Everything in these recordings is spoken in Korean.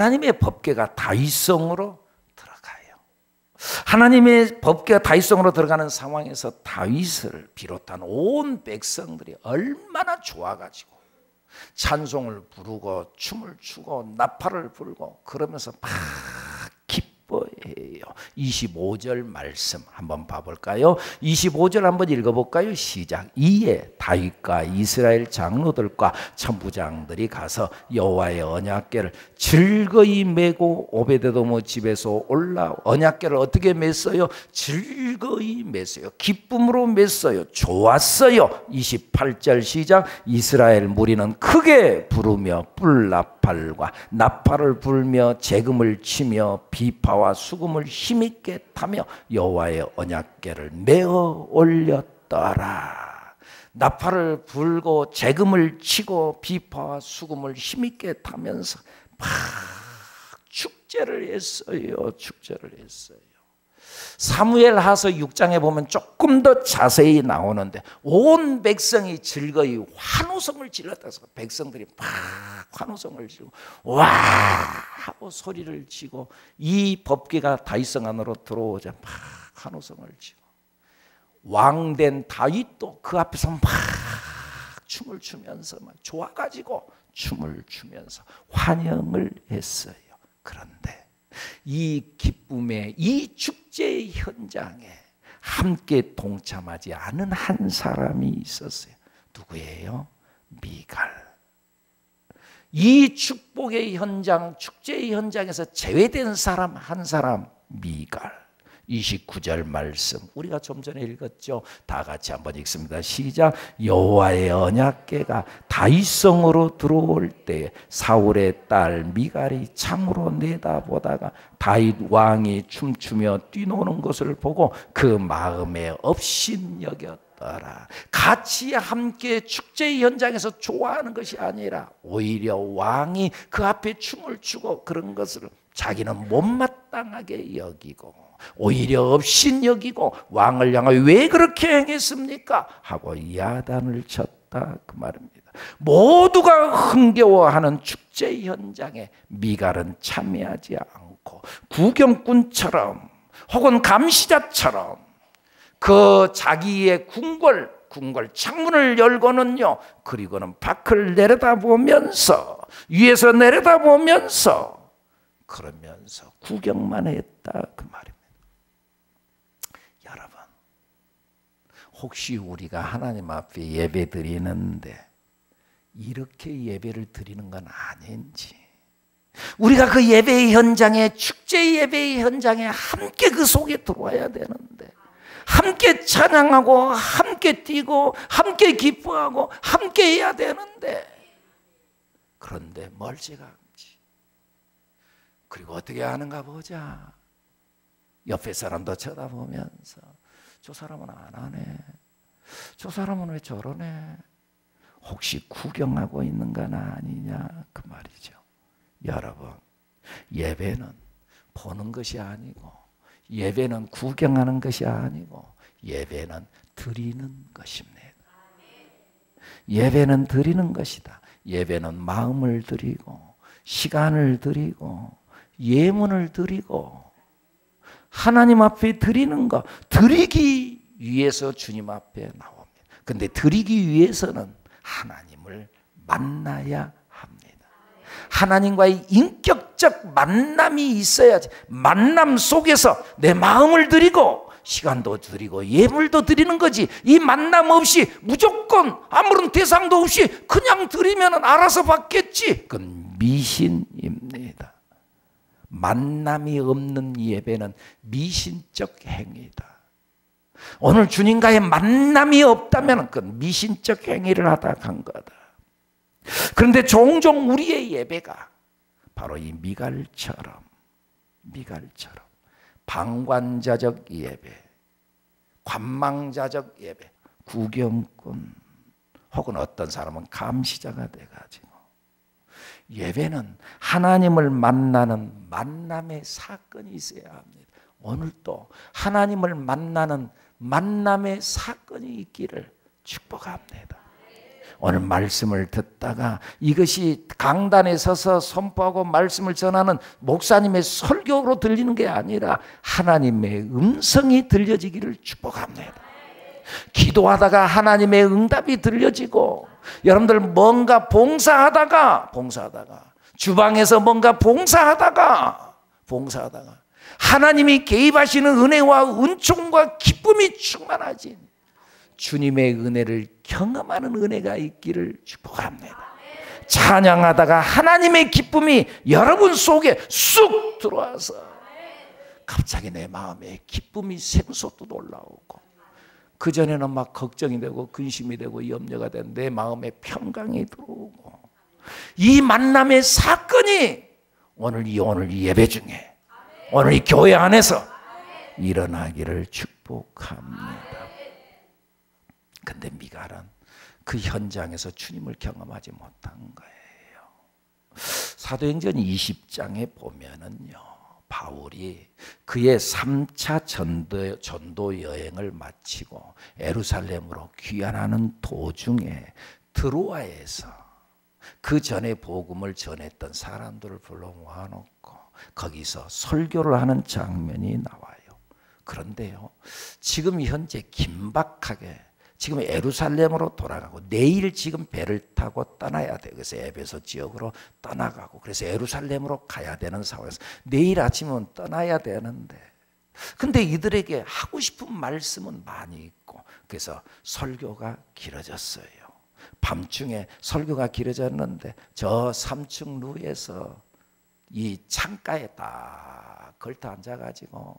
하나님의 법궤가 다윗성으로 들어가요. 하나님의 법궤가 다윗성으로 들어가는 상황에서 다윗을 비롯한 온 백성들이 얼마나 좋아가지고 찬송을 부르고 춤을 추고 나팔을 불고 그러면서 막. 25절 말씀 한번 봐볼까요? 25절 한번 읽어볼까요? 시작. 이에 다윗과 이스라엘 장로들과 천부장들이 가서 여호와의 언약궤를 즐거이 메고 오베데도모 집에서 올라 언약궤를 어떻게 맸어요? 즐거이 맸어요. 기쁨으로 맸어요. 좋았어요. 28절 시작. 이스라엘 무리는 크게 부르며 뿔나팔과 나팔을 불며 재금을 치며 비파와 수금을 힘있게 타며 여호와의 언약궤를 메어 올렸더라. 나팔을 불고 재금을 치고 비파와 수금을 힘있게 타면서 막 축제를 했어요. 축제를 했어요. 사무엘 하서 6장에 보면 조금 더 자세히 나오는데 온 백성이 즐거이 환호성을 질렀다서 백성들이 막 환호성을 지르고 와 하고 소리를 치고 이 법궤가 다윗성 안으로 들어오자 막 환호성을 치고 왕된 다윗도 그 앞에서 막 춤을 추면서 막 좋아가지고 춤을 추면서 환영을 했어요. 그런데 이 기쁨의 이 축제의 현장에 함께 동참하지 않은 한 사람이 있었어요. 누구예요? 미갈. 이 축복의 현장, 축제의 현장에서 제외된 사람 한 사람 미갈. 29절 말씀 우리가 좀 전에 읽었죠. 다 같이 한번 읽습니다. 시작. 여호와의 언약궤가 다윗성으로 들어올 때 사울의 딸 미갈이 창으로 내다보다가 다윗 왕이 춤추며 뛰노는 것을 보고 그 마음에 업신 여겼다. 같이 함께 축제 현장에서 좋아하는 것이 아니라 오히려 왕이 그 앞에 춤을 추고 그런 것을 자기는 못마땅하게 여기고 오히려 없인 여기고 왕을 향하여 왜 그렇게 행했습니까? 하고 야단을 쳤다 그 말입니다. 모두가 흥겨워하는 축제 현장에 미갈은 참여하지 않고 구경꾼처럼 혹은 감시자처럼 그 자기의 궁궐 궁궐 창문을 열고는요 그리고는 밖을 내려다보면서 위에서 내려다보면서 그러면서 구경만 했다 그 말입니다. 여러분 혹시 우리가 하나님 앞에 예배 드리는데 이렇게 예배를 드리는 건 아닌지 우리가 그 예배의 현장에 축제 예배의 현장에 함께 그 속에 들어와야 되는데 함께 찬양하고 함께 뛰고 함께 기뻐하고 함께 해야 되는데 그런데 멀지가 않지 그리고 어떻게 하는가 보자 옆에 사람도 쳐다보면서 저 사람은 안 하네 저 사람은 왜 저러네 혹시 구경하고 있는 건 아니냐 그 말이죠 여러분 예배는 보는 것이 아니고 예배는 구경하는 것이 아니고 예배는 드리는 것입니다. 예배는 드리는 것이다. 예배는 마음을 드리고 시간을 드리고 예문을 드리고 하나님 앞에 드리는 것 드리기 위해서 주님 앞에 나옵니다. 근데 드리기 위해서는 하나님을 만나야 하나님과의 인격적 만남이 있어야지. 만남 속에서 내 마음을 드리고 시간도 드리고 예물도 드리는 거지. 이 만남 없이 무조건 아무런 대상도 없이 그냥 드리면 알아서 받겠지. 그건 미신입니다. 만남이 없는 예배는 미신적 행위다. 오늘 주님과의 만남이 없다면 그건 미신적 행위를 하다 간 거다. 그런데 종종 우리의 예배가 바로 이 미갈처럼 미갈처럼 방관자적 예배, 관망자적 예배, 구경꾼 혹은 어떤 사람은 감시자가 돼가지고 예배는 하나님을 만나는 만남의 사건이 있어야 합니다. 오늘도 하나님을 만나는 만남의 사건이 있기를 축복합니다. 오늘 말씀을 듣다가 이것이 강단에 서서 선포하고 말씀을 전하는 목사님의 설교로 들리는 게 아니라 하나님의 음성이 들려지기를 축복합니다. 기도하다가 하나님의 응답이 들려지고 여러분들 뭔가 봉사하다가 봉사하다가 주방에서 뭔가 봉사하다가 봉사하다가 하나님이 개입하시는 은혜와 은총과 기쁨이 충만하지 주님의 은혜를 경험하는 은혜가 있기를 축복합니다. 찬양하다가 하나님의 기쁨이 여러분 속에 쑥 들어와서 갑자기 내 마음에 기쁨이 생솟도 올라오고 그 전에는 막 걱정이 되고 근심이 되고 염려가 된내 마음에 평강이 들어오고 이 만남의 사건이 오늘 이 오늘 예배 중에 오늘 이 교회 안에서 일어나기를 축복합니다. 근데 미갈은 그 현장에서 주님을 경험하지 못한 거예요. 사도행전 20장에 보면은요. 바울이 그의 3차 전도, 전도 여행을 마치고 에루살렘으로 귀환하는 도중에 드로아에서 그 전에 복음을 전했던 사람들을 불러 모아놓고 거기서 설교를 하는 장면이 나와요. 그런데요, 지금 현재 긴박하게 지금 에루살렘으로 돌아가고 내일 지금 배를 타고 떠나야 돼. 그래서 에베소 지역으로 떠나가고 그래서 에루살렘으로 가야 되는 상황에서 내일 아침은 떠나야 되는데 근데 이들에게 하고 싶은 말씀은 많이 있고 그래서 설교가 길어졌어요. 밤중에 설교가 길어졌는데 저 3층 루에서 이 창가에 딱 걸터 앉아가지고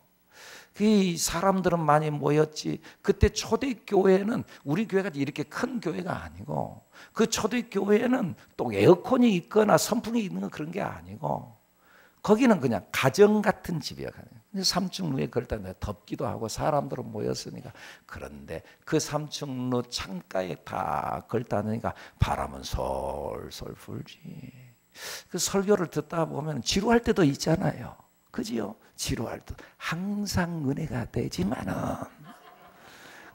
그 사람들은 많이 모였지. 그때 초대교회는 우리 교회가 이렇게 큰 교회가 아니고 그 초대교회는 또 에어컨이 있거나 선풍이 있는 그런 게 아니고 거기는 그냥 가정 같은 집이야. 3층 루에 걸다 덥기도 하고 사람들은 모였으니까 그런데 그 3층 루 창가에 다 걸다니까 바람은 솔솔 불지. 그 설교를 듣다 보면 지루할 때도 있잖아요. 그지요? 지루할 때 항상 은혜가 되지만은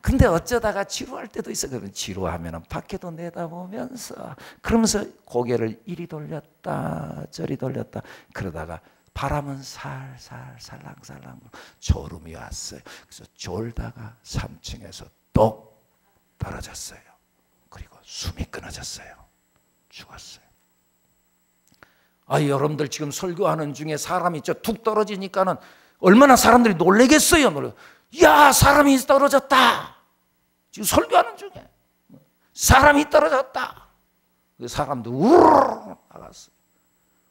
근데 어쩌다가 지루할 때도 있어. 그러면 지루하면은 밖에도 내다보면서 그러면서 고개를 이리 돌렸다 저리 돌렸다 그러다가 바람은 살살 살랑살랑 졸음이 왔어요. 그래서 졸다가 3층에서 똑 떨어졌어요. 그리고 숨이 끊어졌어요. 죽었어요. 아, 여러분들 지금 설교하는 중에 사람이 저툭 떨어지니까는 얼마나 사람들이 놀래겠어요. 놀래. 야, 사람이 떨어졌다. 지금 설교하는 중에 사람이 떨어졌다. 그 사람도 우르르 나갔어요.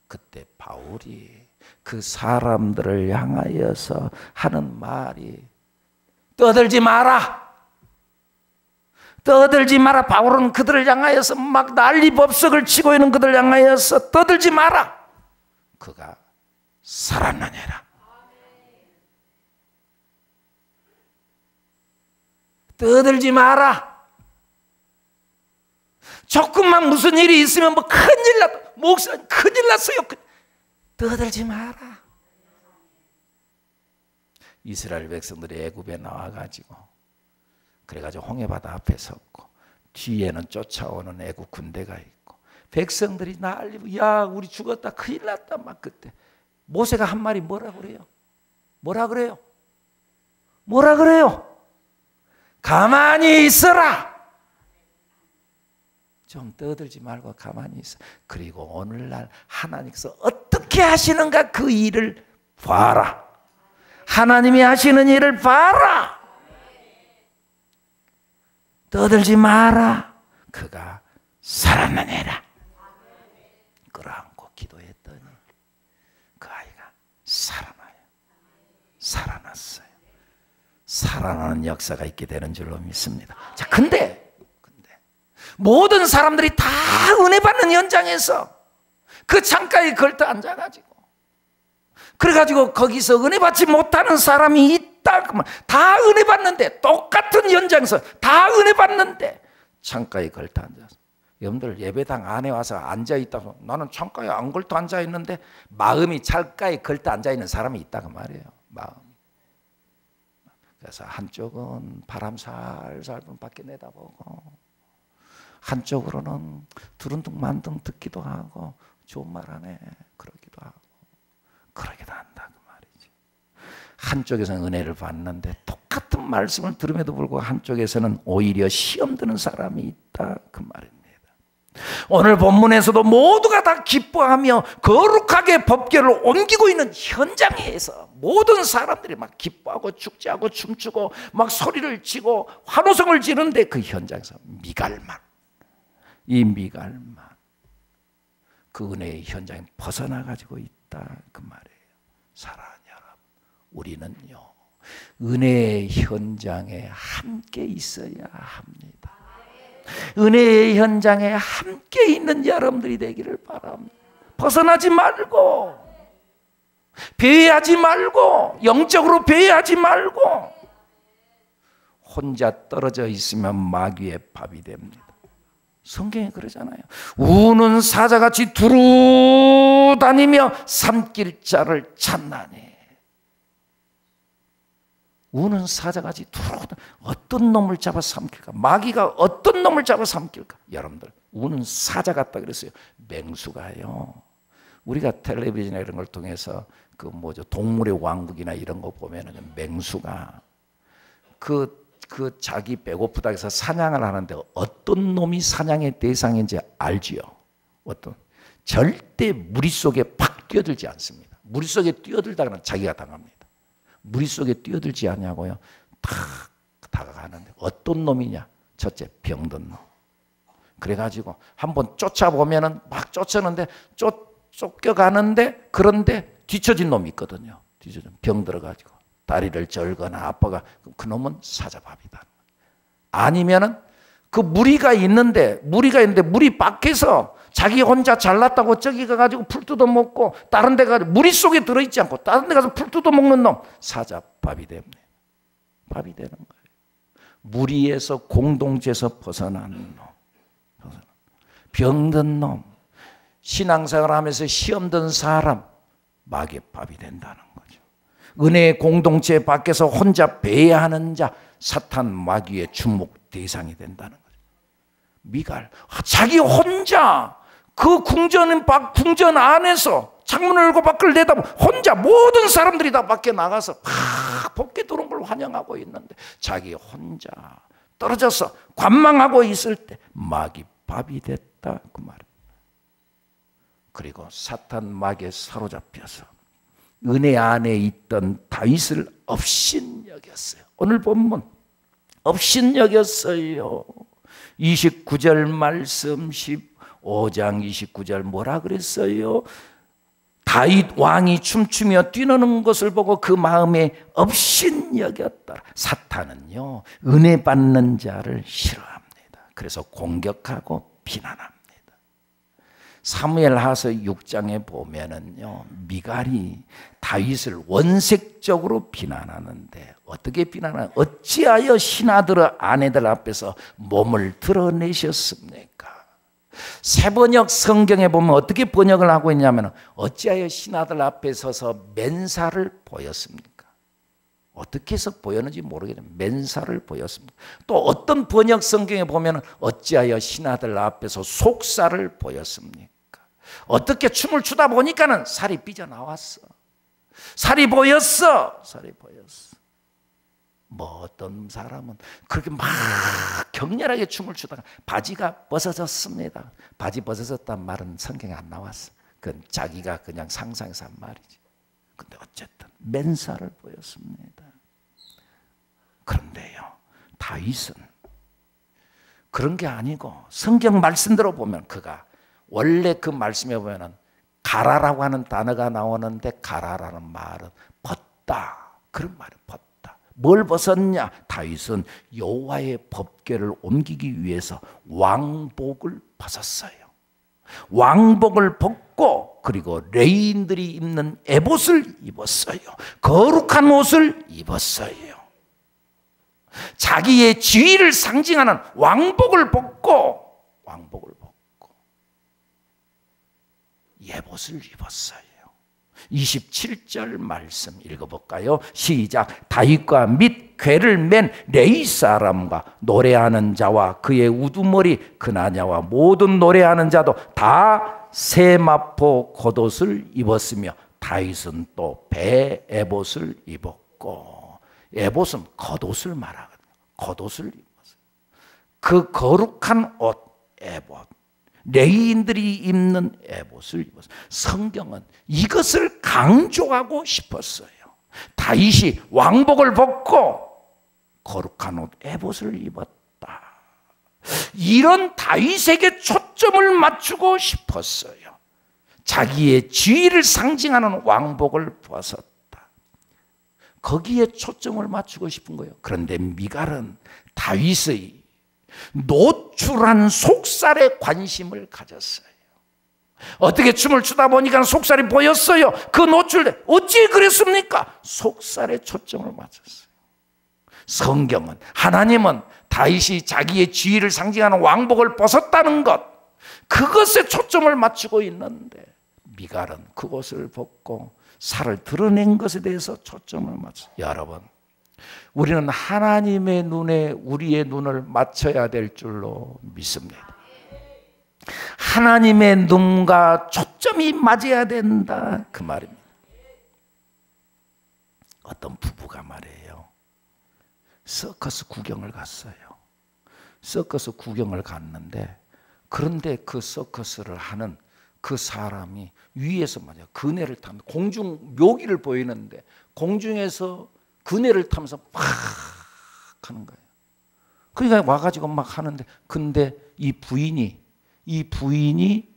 그때 바울이 그 사람들을 향하여서 하는 말이 떠들지 마라. 떠들지 마라. 바울은 그들을 향하여서 막 난리 법석을 치고 있는 그들을 향하여서 떠들지 마라. 그가 살았느니라. 떠들지 마라. 조금만 무슨 일이 있으면 뭐 큰일 났다. 목사 큰일 났어요. 떠들지 마라. 이스라엘 백성들이 애굽에 나와가지고 그래가지고 홍해바다 앞에 섰고 뒤에는 쫓아오는 애국 군대가 있고 백성들이 난리고 야 우리 죽었다 큰일 났다 막 그때 모세가 한 말이 뭐라 그래요? 뭐라 그래요? 뭐라 그래요? 가만히 있어라. 좀 떠들지 말고 가만히 있어. 그리고 오늘날 하나님께서 어떻게 하시는가 그 일을 봐라. 하나님이 하시는 일을 봐라. 떠들지 마라. 그가 살아나내라. 끌어안고 기도했더니 그 아이가 살아나요. 살아났어요. 살아나는 역사가 있게 되는 줄로 믿습니다. 자, 근데, 근데, 모든 사람들이 다 은혜 받는 현장에서 그 창가에 걸터 앉아가지고, 그래가지고 거기서 은혜 받지 못하는 사람이 있다. 다, 다 은혜 받는데, 똑같은 현장에서 다 은혜 받는데, 창가에 걸터 앉아서. 여러분들 예배당 안에 와서 앉아 있다고 나는 창가에 안 걸터 앉아 있는데 마음이 창가에 걸터 앉아 있는 사람이 있다고 말이에요. 마음. 그래서 한쪽은 바람 살살 밖에 내다보고 한쪽으로는 두른둥 만둥 듣기도 하고 좋은 말 하네 그러기도 하고 그러기도 한다 그 말이지. 한쪽에서는 은혜를 받는데 똑같은 말씀을 들음에도 불구하고 한쪽에서는 오히려 시험 드는 사람이 있다. 그 말입니다. 오늘 본문에서도 모두가 다 기뻐하며 거룩하게 법계를 옮기고 있는 현장에서 모든 사람들이 막 기뻐하고 축제하고 춤추고 막 소리를 치고 환호성을 지는데 그 현장에서 미갈만 이 미갈만 그 은혜의 현장에 벗어나 가지고 있다. 그 말이에요. 여러분, 우리는요 은혜의 현장에 함께 있어야 합니다. 은혜의 현장에 함께 있는 여러분들이 되기를 바랍니다. 벗어나지 말고, 배회하지 말고, 영적으로 배회하지 말고, 혼자 떨어져 있으면 마귀의 밥이 됩니다. 성경에 그러잖아요. 우는 사자같이 두루 다니며 삼킬 자를 찾나니. 우는 사자같이 두루다 어떤 놈을 잡아 삼킬까? 마귀가 어떤 놈을 잡아 삼킬까? 여러분들 우는 사자 같다 그랬어요. 맹수가요. 우리가 텔레비전이나 이런 걸 통해서 그 뭐죠 동물의 왕국이나 이런 거 보면은 맹수가 그, 그 자기 배고프다 해서 사냥을 하는데 어떤 놈이 사냥의 대상인지 알지요? 어떤 절대 무리 속에 팍 뛰어들지 않습니다. 무리 속에 뛰어들다가는 자기가 당합니다. 무리 속에 뛰어들지 않냐고요. 탁 다가가는데 어떤 놈이냐? 첫째 병든 놈. 그래가지고 한번 쫓아보면은 막 쫓았는데 쫓, 쫓겨가는데 그런데 뒤처진 놈이 있거든요. 뒤처진 병 들어가지고 다리를 절거나 아빠가 그 놈은 사자밥이다. 아니면은 그 무리가 있는데 무리가 있는데 무리 밖에서 자기 혼자 잘났다고 저기 가가지고 풀 뜯어 먹고 다른 데 가서 무리 속에 들어있지 않고 다른 데 가서 풀 뜯어 먹는 놈 사자밥이 됩니다. 밥이 되는 거예요. 무리에서 공동체에서 벗어난 놈, 병든 놈, 신앙생활 하면서 시험 든 사람 마귀의 밥이 된다는 거죠. 은혜의 공동체 밖에서 혼자 배회하는 자 사탄 마귀의 주목 대상이 된다는 거죠. 미갈 자기 혼자 그 궁전, 궁전 안에서 창문을 열고 밖을 내다보 혼자 모든 사람들이 다 밖에 나가서 막 복게 들어온 걸 환영하고 있는데 자기 혼자 떨어져서 관망하고 있을 때 마귀 밥이 됐다 그 말입니다. 그리고 사탄 마귀에 사로잡혀서 은혜 안에 있던 다윗을 업신 여겼어요. 오늘 본문 업신 여겼어요. 29절 말씀 5장 29절 뭐라 그랬어요? 다윗 왕이 춤추며 뛰노는 것을 보고 그 마음에 업신 여겼다. 사탄은요, 은혜 받는 자를 싫어합니다. 그래서 공격하고 비난합니다. 사무엘 하서 6장에 보면은요, 미갈이 다윗을 원색적으로 비난하는데, 어떻게 비난하나? 어찌하여 신하들 아내들 앞에서 몸을 드러내셨습니까? 새 번역 성경에 보면 어떻게 번역을 하고 있냐면 어찌하여 신하들 앞에 서서 맨살을 보였습니까? 어떻게 해서 보였는지 모르겠는데 맨살을 보였습니다. 또 어떤 번역 성경에 보면 어찌하여 신하들 앞에서 속살을 보였습니까? 어떻게 춤을 추다 보니까는 살이 삐져나왔어. 살이 보였어. 살이 보였어. 뭐 어떤 사람은 그렇게 막 격렬하게 춤을 추다가 바지가 벗어졌습니다. 바지 벗어졌단 말은 성경에 안 나왔어. 그건 자기가 그냥 상상해서 한 말이지. 근데 어쨌든 맨살을 보였습니다. 그런데요, 다윗은 그런 게 아니고 성경 말씀대로 보면 그가 원래 그 말씀에 보면은 가라라고 하는 단어가 나오는데 가라라는 말은 벗다 그런 말이 벗다. 뭘 벗었냐? 다윗은 여호와의 법궤를 옮기기 위해서 왕복을 벗었어요. 왕복을 벗고 그리고 레인들이 입는 에봇을 입었어요. 거룩한 옷을 입었어요. 자기의 지위를 상징하는 왕복을 벗고 왕복을 예봇을 입었어요. 27절 말씀 읽어볼까요? 시작. 다윗과 및 괴를 맨 레이 사람과 노래하는 자와 그의 우두머리 그나냐와 모든 노래하는 자도 다 세마포 겉옷을 입었으며 다윗은 또 배 에봇을 입었고 에봇은 겉옷을 말하거든요. 겉옷을 입었어요. 그 거룩한 옷 에봇 레인들이 입는 에봇을 입었어요. 성경은 이것을 강조하고 싶었어요. 다윗이 왕복을 벗고 거룩한 옷 에봇을 입었다. 이런 다윗에게 초점을 맞추고 싶었어요. 자기의 지위를 상징하는 왕복을 벗었다. 거기에 초점을 맞추고 싶은 거예요. 그런데 미갈은 다윗의 노출한 속살에 관심을 가졌어요. 어떻게 춤을 추다 보니까 속살이 보였어요. 그 노출 어찌 그랬습니까? 속살에 초점을 맞췄어요. 성경은 하나님은 다윗이 자기의 지위를 상징하는 왕복을 벗었다는 것 그것에 초점을 맞추고 있는데 미갈은 그것을 벗고 살을 드러낸 것에 대해서 초점을 맞춰. 여러분 우리는 하나님의 눈에 우리의 눈을 맞춰야 될 줄로 믿습니다. 하나님의 눈과 초점이 맞아야 된다. 그 말입니다. 어떤 부부가 말이에요. 서커스 구경을 갔어요. 서커스 구경을 갔는데 그런데 그 서커스를 하는 그 사람이 위에서 말이야 그네를 타면 공중 묘기를 보이는데 공중에서 그네를 타면서 막 하는 거예요. 그러니까 와가지고 막 하는데 근데 이 부인이 이 부인이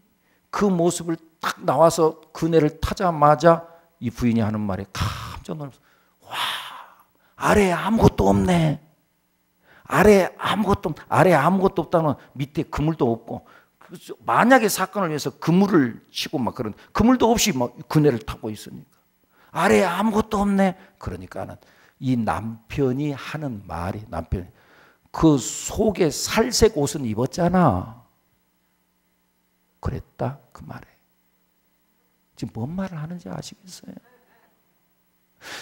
그 모습을 딱 나와서 그네를 타자마자 이 부인이 하는 말에 깜짝 놀라서 와 아래에 아무것도 없네. 아래 아무것도 아래 아무것도 없다는 밑에 그물도 없고. 만약에 사건을 위해서 그물을 치고 막 그런 그물도 없이 막 그네를 타고 있으니까 아래에 아무것도 없네. 그러니까는 이 남편이 하는 말이 남편 그 속에 살색 옷은 입었잖아. 그랬다 그 말에 지금 뭔 말을 하는지 아시겠어요?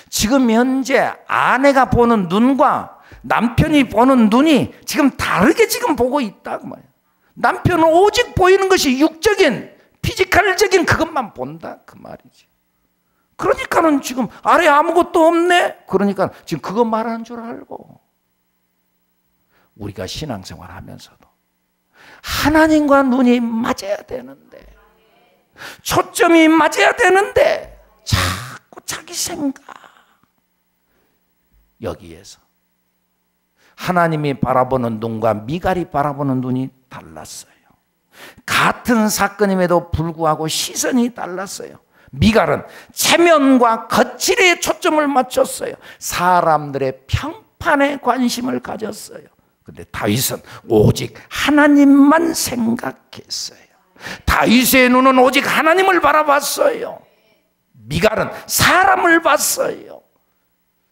지금 현재 아내가 보는 눈과 남편이 보는 눈이 지금 다르게 지금 보고 있다 그 말이에요. 남편은 오직 보이는 것이 육적인 피지컬적인 그것만 본다 그 말이지. 그러니까는 지금 아래 아무것도 없네. 그러니까 지금 그거 말하는 줄 알고 우리가 신앙생활 하면서도 하나님과 눈이 맞아야 되는데 초점이 맞아야 되는데 자꾸 자기 생각 여기에서 하나님이 바라보는 눈과 미갈이 바라보는 눈이 달랐어요. 같은 사건임에도 불구하고 시선이 달랐어요. 미갈은 체면과 거칠에 초점을 맞췄어요. 사람들의 평판에 관심을 가졌어요. 근데 다윗은 오직 하나님만 생각했어요. 다윗의 눈은 오직 하나님을 바라봤어요. 미갈은 사람을 봤어요.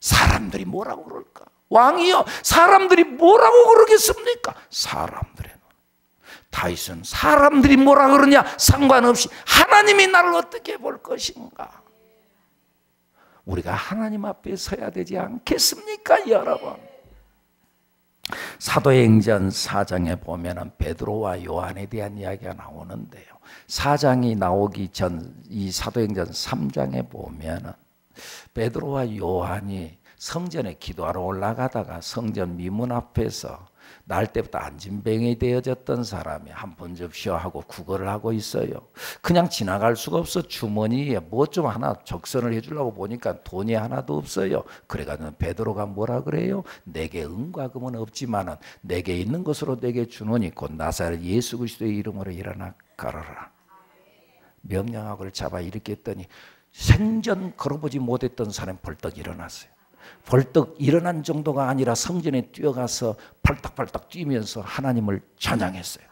사람들이 뭐라고 그럴까? 왕이요. 사람들이 뭐라고 그러겠습니까? 사람들의 눈. 다윗은 사람들이 뭐라 그러냐 상관없이 하나님이 나를 어떻게 볼 것인가? 우리가 하나님 앞에 서야 되지 않겠습니까, 여러분? 사도행전 4장에 보면은 베드로와 요한에 대한 이야기가 나오는데요. 4장이 나오기 전 이 사도행전 3장에 보면은 베드로와 요한이 성전에 기도하러 올라가다가 성전 미문 앞에서 날 때부터 안진뱅이 되어졌던 사람이 한 번 접시어 하고 구걸을 하고 있어요. 그냥 지나갈 수가 없어 주머니에 뭐 좀 하나 적선을 해주려고 보니까 돈이 하나도 없어요. 그래가지고 베드로가 뭐라 그래요? 내게 은과 금은 없지만은 내게 있는 것으로 내게 주노니 곧 나사렛 예수 그리스도의 이름으로 일어나 가라라. 명령하고를 잡아 일으켰더니 생전 걸어보지 못했던 사람 벌떡 일어났어요. 벌떡 일어난 정도가 아니라 성전에 뛰어가서 팔딱팔딱 뛰면서 하나님을 찬양했어요.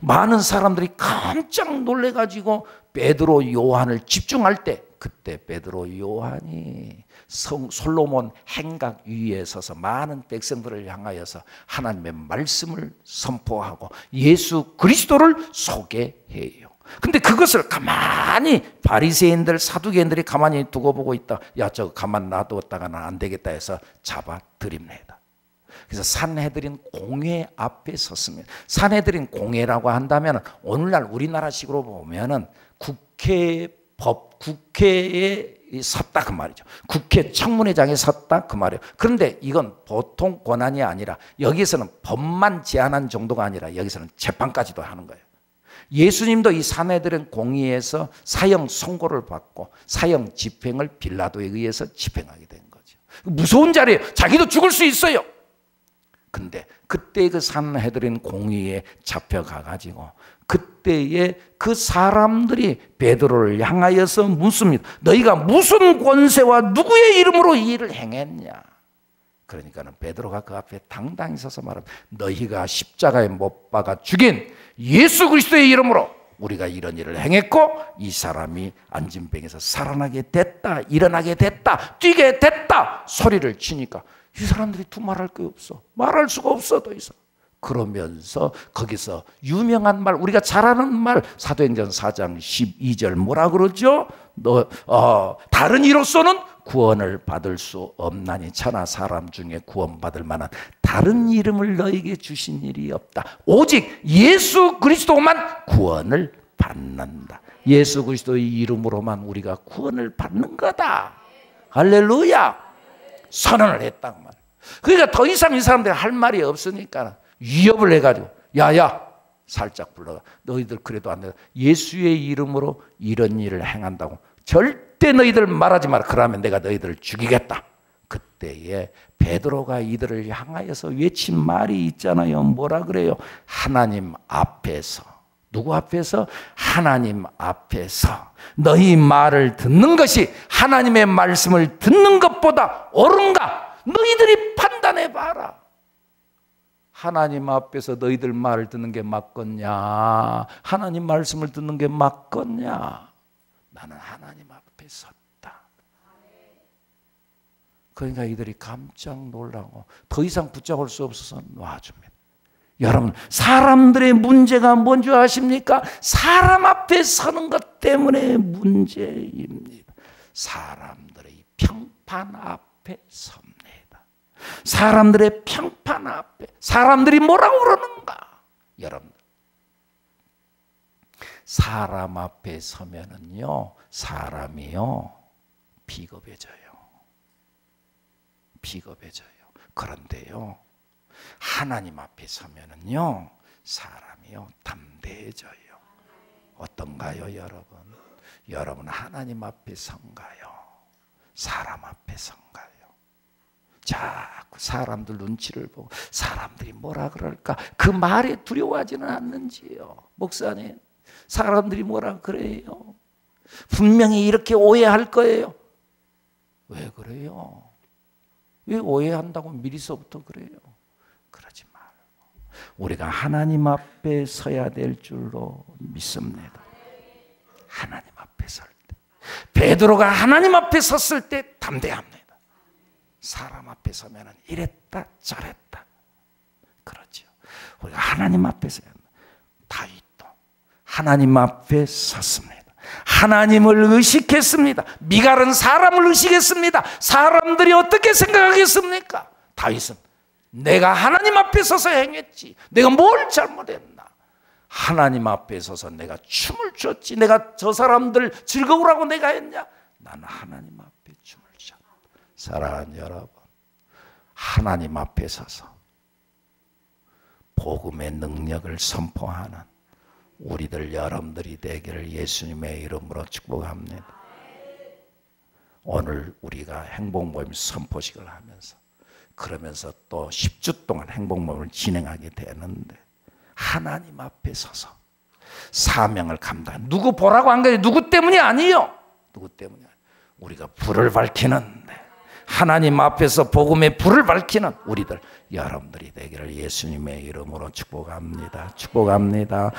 많은 사람들이 깜짝 놀래가지고 베드로 요한을 집중할 때 그때 베드로 요한이 성, 솔로몬 행각 위에 서서 많은 백성들을 향하여서 하나님의 말씀을 선포하고 예수 그리스도를 소개해요. 근데 그것을 가만히 바리새인들 사두개인들이 가만히 두고 보고 있다. 야, 저 가만 놔두었다가는 안 되겠다 해서 잡아 드립니다. 그래서 산해드린 공회 앞에 섰습니다. 산해드린 공회라고 한다면 오늘날 우리나라식으로 보면은 국회 법 국회에 섰다 그 말이죠. 국회 청문회장에 섰다 그 말이에요. 그런데 이건 보통 권한이 아니라 여기서는 법만 제한한 정도가 아니라 여기서는 재판까지도 하는 거예요. 예수님도 이 사내들은 공의에서 사형 선고를 받고 사형 집행을 빌라도에 의해서 집행하게 된 거죠. 무서운 자리에 자기도 죽을 수 있어요. 근데 그때 그 산해드린 공의에 잡혀가 가지고 그때에 그 사람들이 베드로를 향하여서 묻습니다. 너희가 무슨 권세와 누구의 이름으로 이 일을 행했냐? 그러니까는 베드로가 그 앞에 당당히 서서 말합니다. 너희가 십자가에 못 박아 죽인 예수 그리스도의 이름으로 우리가 이런 일을 행했고 이 사람이 안진병에서 살아나게 됐다. 일어나게 됐다. 뛰게 됐다. 소리를 치니까 이 사람들이 두 말할 게 없어. 말할 수가 없어 더 이상. 그러면서 거기서 유명한 말 우리가 잘 아는 말 사도행전 4장 12절 뭐라 그러죠? 너 어, 다른 이로서는 구원을 받을 수 없나니 천하 사람 중에 구원받을 만한 다른 이름을 너에게 주신 일이 없다. 오직 예수 그리스도만 구원을 받는다. 예수 그리스도의 이름으로만 우리가 구원을 받는 거다. 할렐루야. 선언을 했단 말. 그러니까 더 이상 이 사람들이 할 말이 없으니까 위협을 해가지고 야야 살짝 불러가 너희들 그래도 안 돼. 예수의 이름으로 이런 일을 행한다고 절대 너희들 말하지 마라. 그러면 내가 너희들을 죽이겠다. 그때에 베드로가 이들을 향하여서 외친 말이 있잖아요. 뭐라 그래요? 하나님 앞에서 누구 앞에서? 하나님 앞에서 너희 말을 듣는 것이 하나님의 말씀을 듣는 것보다 옳은가? 너희들이 판단해 봐라. 하나님 앞에서 너희들 말을 듣는 게 맞겠냐? 하나님 말씀을 듣는 게 맞겠냐? 나는 하나님 앞 에 섰다. 그러니까 이들이 깜짝 놀라고 더 이상 붙잡을 수 없어서 놔줍니다. 여러분, 사람들의 문제가 뭔지 아십니까? 사람 앞에 서는 것 때문에 문제입니다. 사람들의 평판 앞에 섭니다. 사람들의 평판 앞에 사람들이 뭐라고 그러는가? 여러분 사람 앞에 서면은요 사람이요 비겁해져요. 비겁해져요. 그런데요 하나님 앞에 서면은요 사람이요 담대해져요. 어떤가요, 여러분? 여러분 하나님 앞에 선가요? 사람 앞에 선가요? 자꾸 사람들 눈치를 보고 사람들이 뭐라 그럴까 그 말에 두려워하지는 않는지요 목사님 사람들이 뭐라 그래요? 분명히 이렇게 오해할 거예요. 왜 그래요? 왜 오해한다고 미리서부터 그래요? 그러지 말고. 우리가 하나님 앞에 서야 될 줄로 믿습니다. 하나님 앞에 설 때. 베드로가 하나님 앞에 섰을 때 담대합니다. 사람 앞에 서면 이랬다 저랬다. 그렇죠. 우리가 하나님 앞에 서야 다윗도 하나님 앞에 섰습니다. 하나님을 의식했습니다. 미갈은 사람을 의식했습니다. 사람들이 어떻게 생각하겠습니까? 다윗은 내가 하나님 앞에 서서 행했지. 내가 뭘 잘못했나? 하나님 앞에 서서 내가 춤을 췄지. 내가 저 사람들 즐거우라고 내가 했냐? 나는 하나님 앞에 사랑하는 여러분, 하나님 앞에 서서 복음의 능력을 선포하는 우리들 여러분들이 되기를 예수님의 이름으로 축복합니다. 오늘 우리가 행복 모임 선포식을 하면서 그러면서 또 10주 동안 행복 모임을 진행하게 되는데 하나님 앞에 서서 사명을 감당. 누구 보라고 한 거예요? 누구 때문이 아니요. 누구 때문이 아니에요. 우리가 불을 밝히는데 하나님 앞에서 복음의 불을 밝히는 우리들 여러분들이 되기를 예수님의 이름으로 축복합니다. 축복합니다.